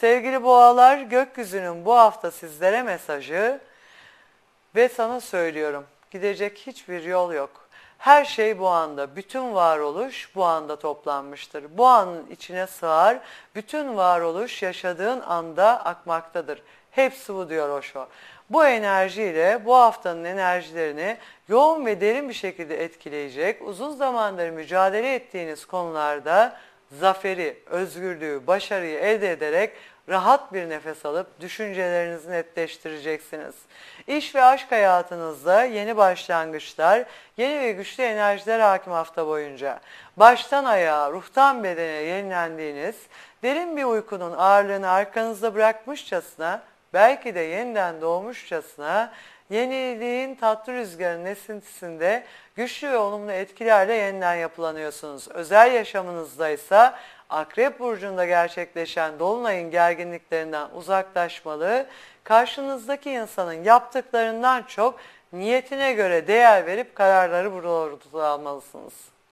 Sevgili boğalar gökyüzünün bu hafta sizlere mesajı ve sana söylüyorum gidecek hiçbir yol yok. Her şey bu anda, bütün varoluş bu anda toplanmıştır. Bu anın içine sığar, bütün varoluş yaşadığın anda akmaktadır. Hepsi bu diyor Osho. Bu enerjiyle bu haftanın enerjilerini yoğun ve derin bir şekilde etkileyecek, uzun zamandır mücadele ettiğiniz konularda zaferi, özgürlüğü, başarıyı elde ederek rahat bir nefes alıp düşüncelerinizi netleştireceksiniz. İş ve aşk hayatınızda yeni başlangıçlar, yeni ve güçlü enerjiler hakim hafta boyunca. Baştan ayağa, ruhtan bedene yenilendiğiniz, derin bir uykunun ağırlığını arkanızda bırakmışçasına, belki de yeniden doğmuşçasına, yeniliğin tatlı rüzgarın esintisinde güçlü ve olumlu etkilerle yeniden yapılanıyorsunuz. Özel yaşamınızda ise Akrep Burcu'nda gerçekleşen Dolunay'ın gerginliklerinden uzaklaşmalı, karşınızdaki insanın yaptıklarından çok niyetine göre değer verip kararları burada almalısınız.